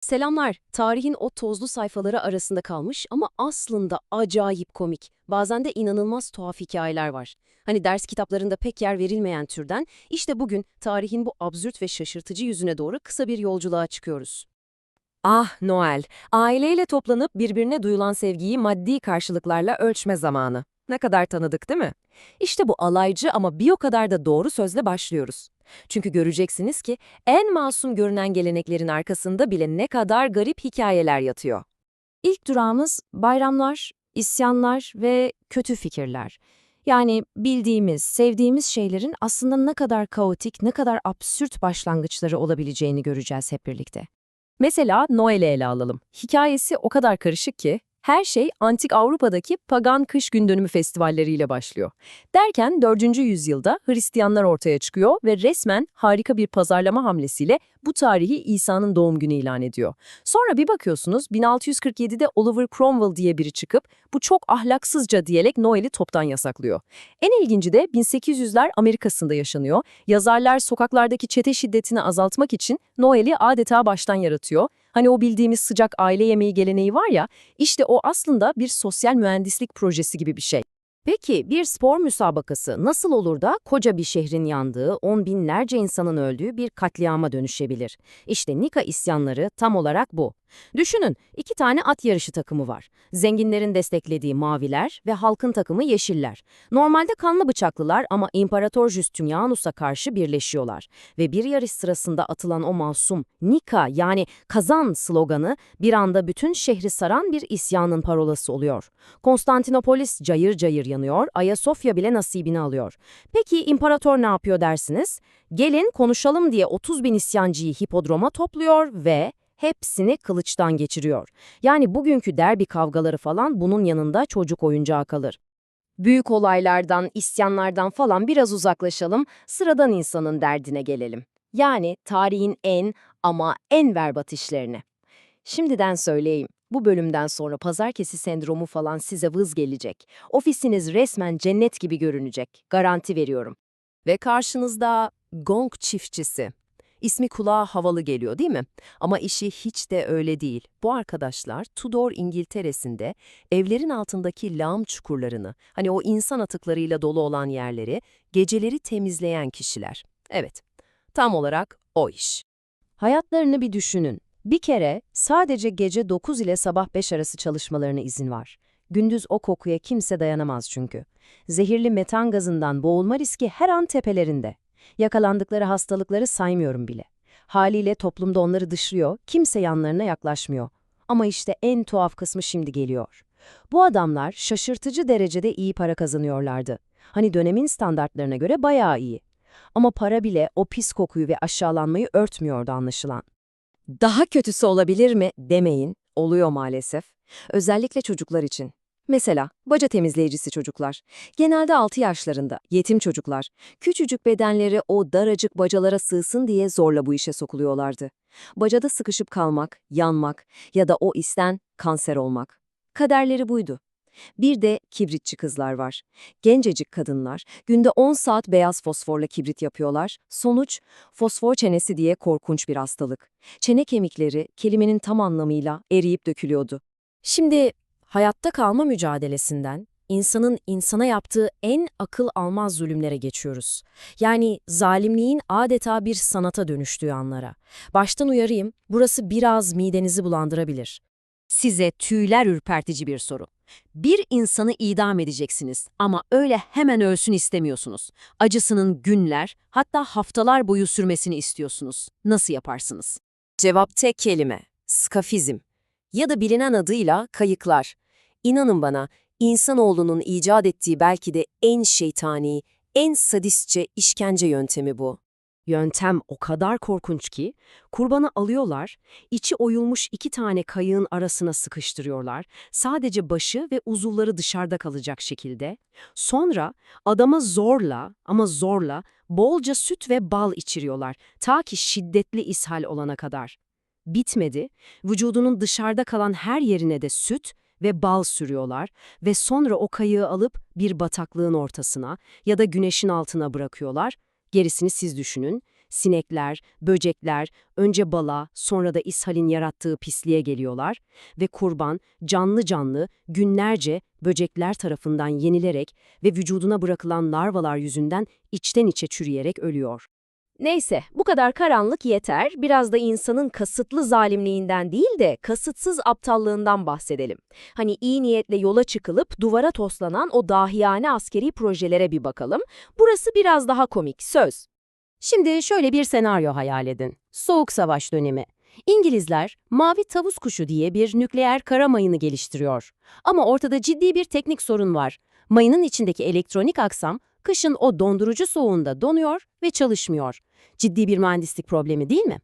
Selamlar. Tarihin o tozlu sayfaları arasında kalmış ama aslında acayip komik. Bazen de inanılmaz tuhaf hikayeler var. Hani ders kitaplarında pek yer verilmeyen türden, işte bugün tarihin bu absürt ve şaşırtıcı yüzüne doğru kısa bir yolculuğa çıkıyoruz. Ah Noel, aileyle toplanıp birbirine duyulan sevgiyi maddi karşılıklarla ölçme zamanı. Ne kadar tanıdık değil mi? İşte bu alaycı ama bir o kadar da doğru sözle başlıyoruz. Çünkü göreceksiniz ki en masum görünen geleneklerin arkasında bile ne kadar garip hikayeler yatıyor. İlk durağımız bayramlar, isyanlar ve kötü fikirler. Yani bildiğimiz, sevdiğimiz şeylerin aslında ne kadar kaotik, ne kadar absürt başlangıçları olabileceğini göreceğiz hep birlikte. Mesela Noel'i ele alalım. Hikayesi o kadar karışık ki her şey antik Avrupa'daki pagan kış gün dönümü festivalleriyle başlıyor. Derken 4. yüzyılda Hristiyanlar ortaya çıkıyor ve resmen harika bir pazarlama hamlesiyle bu tarihi İsa'nın doğum günü ilan ediyor. Sonra bir bakıyorsunuz 1647'de Oliver Cromwell diye biri çıkıp bu çok ahlaksızca diyerek Noel'i toptan yasaklıyor. En ilginci de 1800'ler Amerika'sında yaşanıyor. Yazarlar sokaklardaki çete şiddetini azaltmak için Noel'i adeta baştan yaratıyor. Hani o bildiğimiz sıcak aile yemeği geleneği var ya, işte o aslında bir sosyal mühendislik projesi gibi bir şey. Peki bir spor müsabakası nasıl olur da koca bir şehrin yandığı, on binlerce insanın öldüğü bir katliama dönüşebilir? İşte Nika isyanları tam olarak bu. Düşünün, iki tane at yarışı takımı var. Zenginlerin desteklediği maviler ve halkın takımı yeşiller. Normalde kanlı bıçaklılar ama İmparator Justinianus'a karşı birleşiyorlar. Ve bir yarış sırasında atılan o masum Nika yani kazan sloganı bir anda bütün şehri saran bir isyanın parolası oluyor. Konstantinopolis cayır cayır yanıyor, Ayasofya bile nasibini alıyor. Peki imparator ne yapıyor dersiniz? Gelin konuşalım diye 30 bin isyancıyı hipodroma topluyor ve hepsini kılıçtan geçiriyor. Yani bugünkü derbi kavgaları falan bunun yanında çocuk oyuncağı kalır. Büyük olaylardan, isyanlardan falan biraz uzaklaşalım, sıradan insanın derdine gelelim. Yani tarihin en ama en berbat işlerine. Şimdiden söyleyeyim, bu bölümden sonra pazarkesi sendromu falan size vız gelecek. Ofisiniz resmen cennet gibi görünecek, garanti veriyorum. Ve karşınızda gong çiftçisi. İsmi kulağa havalı geliyor değil mi? Ama işi hiç de öyle değil. Bu arkadaşlar Tudor İngiltere'sinde evlerin altındaki lağım çukurlarını, hani o insan atıklarıyla dolu olan yerleri, geceleri temizleyen kişiler. Evet, tam olarak o iş. Hayatlarını bir düşünün. Bir kere sadece gece 9 ile sabah 5 arası çalışmalarına izin var. Gündüz o kokuya kimse dayanamaz çünkü. Zehirli metan gazından boğulma riski her an tepelerinde. Yakalandıkları hastalıkları saymıyorum bile. Haliyle toplumda onları dışlıyor, kimse yanlarına yaklaşmıyor. Ama işte en tuhaf kısmı şimdi geliyor. Bu adamlar şaşırtıcı derecede iyi para kazanıyorlardı. Hani dönemin standartlarına göre bayağı iyi. Ama para bile o pis kokuyu ve aşağılanmayı örtmüyordu anlaşılan. Daha kötüsü olabilir mi demeyin, oluyor maalesef. Özellikle çocuklar için. Mesela baca temizleyicisi çocuklar. Genelde 6 yaşlarında, yetim çocuklar. Küçücük bedenleri o daracık bacalara sığsın diye zorla bu işe sokuluyorlardı. Bacada sıkışıp kalmak, yanmak ya da o isten kanser olmak. Kaderleri buydu. Bir de kibritçi kızlar var. Gencecik kadınlar günde 10 saat beyaz fosforla kibrit yapıyorlar. Sonuç fosfor çenesi diye korkunç bir hastalık. Çene kemikleri kelimenin tam anlamıyla eriyip dökülüyordu. Şimdi hayatta kalma mücadelesinden insanın insana yaptığı en akıl almaz zulümlere geçiyoruz. Yani zalimliğin adeta bir sanata dönüştüğü anlara. Baştan uyarayım, burası biraz midenizi bulandırabilir. Size tüyler ürpertici bir soru. Bir insanı idam edeceksiniz ama öyle hemen ölsün istemiyorsunuz. Acısının günler, hatta haftalar boyu sürmesini istiyorsunuz. Nasıl yaparsınız? Cevap tek kelime, skafizm. Ya da bilinen adıyla kayıklar. İnanın bana, insanoğlunun icat ettiği belki de en şeytani, en sadistçe işkence yöntemi bu. Yöntem o kadar korkunç ki, kurbanı alıyorlar, içi oyulmuş iki tane kayığın arasına sıkıştırıyorlar, sadece başı ve uzuvları dışarıda kalacak şekilde. Sonra adama zorla ama zorla bolca süt ve bal içiriyorlar, ta ki şiddetli ishal olana kadar. Bitmedi, vücudunun dışarıda kalan her yerine de süt ve bal sürüyorlar ve sonra o kayığı alıp bir bataklığın ortasına ya da güneşin altına bırakıyorlar. Gerisini siz düşünün. Sinekler, böcekler önce bala, sonra da ishalin yarattığı pisliğe geliyorlar ve kurban canlı canlı günlerce böcekler tarafından yenilerek ve vücuduna bırakılan larvalar yüzünden içten içe çürüyerek ölüyor. Neyse, bu kadar karanlık yeter. Biraz da insanın kasıtlı zalimliğinden değil de kasıtsız aptallığından bahsedelim. Hani iyi niyetle yola çıkılıp duvara toslanan o dahiyane askeri projelere bir bakalım. Burası biraz daha komik, söz. Şimdi şöyle bir senaryo hayal edin. Soğuk Savaş dönemi. İngilizler mavi tavus kuşu diye bir nükleer kara mayını geliştiriyor. Ama ortada ciddi bir teknik sorun var. Mayının içindeki elektronik aksam kışın o dondurucu soğuğunda donuyor ve çalışmıyor. Ciddi bir mühendislik problemi değil mi?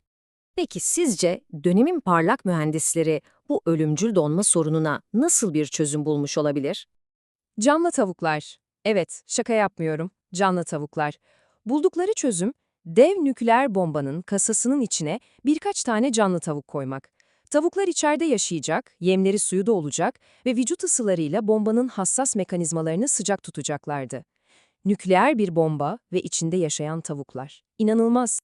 Peki sizce dönemin parlak mühendisleri bu ölümcül donma sorununa nasıl bir çözüm bulmuş olabilir? Canlı tavuklar. Evet, şaka yapmıyorum. Canlı tavuklar. Buldukları çözüm, dev nükleer bombanın kasasının içine birkaç tane canlı tavuk koymak. Tavuklar içeride yaşayacak, yemleri suyu da olacak ve vücut ısılarıyla bombanın hassas mekanizmalarını sıcak tutacaklardı. Nükleer bir bomba ve içinde yaşayan tavuklar. İnanılmaz.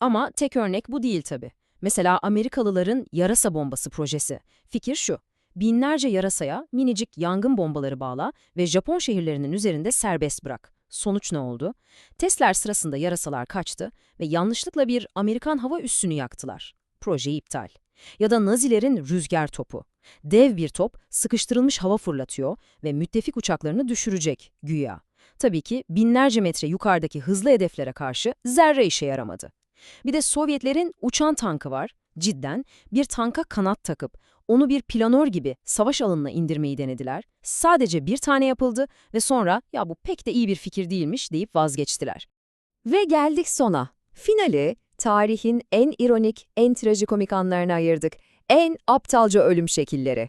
Ama tek örnek bu değil tabii. Mesela Amerikalıların yarasa bombası projesi. Fikir şu. Binlerce yarasaya minicik yangın bombaları bağla ve Japon şehirlerinin üzerinde serbest bırak. Sonuç ne oldu? Testler sırasında yarasalar kaçtı ve yanlışlıkla bir Amerikan hava üssünü yaktılar. Proje iptal. Ya da Nazilerin rüzgar topu. Dev bir top sıkıştırılmış hava fırlatıyor ve müttefik uçaklarını düşürecek güya. Tabii ki binlerce metre yukarıdaki hızlı hedeflere karşı zerre işe yaramadı. Bir de Sovyetlerin uçan tankı var. Cidden bir tanka kanat takıp onu bir planör gibi savaş alanına indirmeyi denediler. Sadece bir tane yapıldı ve sonra ya bu pek de iyi bir fikir değilmiş deyip vazgeçtiler. Ve geldik sona. Finali, tarihin en ironik, en trajikomik anlarına ayırdık. En aptalca ölüm şekilleri.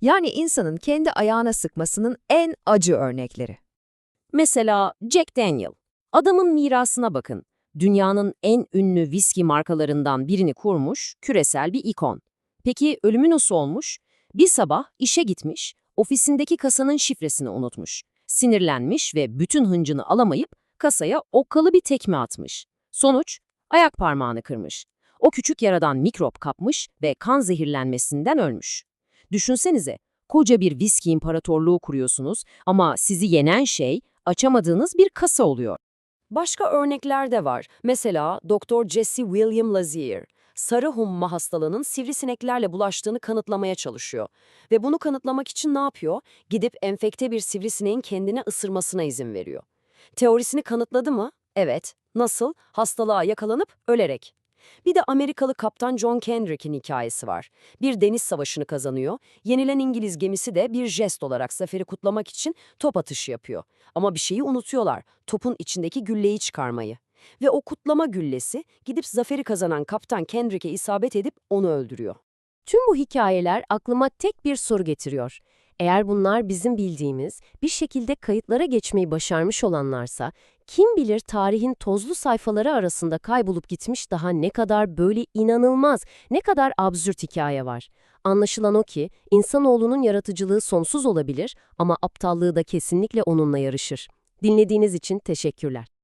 Yani insanın kendi ayağına sıkmasının en acı örnekleri. Mesela Jack Daniel. Adamın mirasına bakın. Dünyanın en ünlü viski markalarından birini kurmuş, küresel bir ikon. Peki ölümü nasıl olmuş? Bir sabah işe gitmiş, ofisindeki kasanın şifresini unutmuş. Sinirlenmiş ve bütün hıncını alamayıp kasaya okkalı bir tekme atmış. Sonuç, ayak parmağını kırmış. O küçük yaradan mikrop kapmış ve kan zehirlenmesinden ölmüş. Düşünsenize, koca bir viski imparatorluğu kuruyorsunuz ama sizi yenen şey açamadığınız bir kasa oluyor. Başka örnekler de var. Mesela Dr. Jesse William Lazier, sarı humma hastalığının sivrisineklerle bulaştığını kanıtlamaya çalışıyor. Ve bunu kanıtlamak için ne yapıyor? Gidip enfekte bir sivrisineğin kendine ısırmasına izin veriyor. Teorisini kanıtladı mı? Evet. Nasıl? Hastalığa yakalanıp ölerek. Bir de Amerikalı kaptan John Kendrick'in hikayesi var. Bir deniz savaşını kazanıyor. Yenilen İngiliz gemisi de bir jest olarak zaferi kutlamak için top atışı yapıyor. Ama bir şeyi unutuyorlar. Topun içindeki gülleyi çıkarmayı. Ve o kutlama güllesi gidip zaferi kazanan kaptan Kendrick'e isabet edip onu öldürüyor. Tüm bu hikayeler aklıma tek bir soru getiriyor. Eğer bunlar bizim bildiğimiz, bir şekilde kayıtlara geçmeyi başarmış olanlarsa, kim bilir tarihin tozlu sayfaları arasında kaybolup gitmiş daha ne kadar böyle inanılmaz, ne kadar absürt hikaye var. Anlaşılan o ki, insanoğlunun yaratıcılığı sonsuz olabilir ama aptallığı da kesinlikle onunla yarışır. Dinlediğiniz için teşekkürler.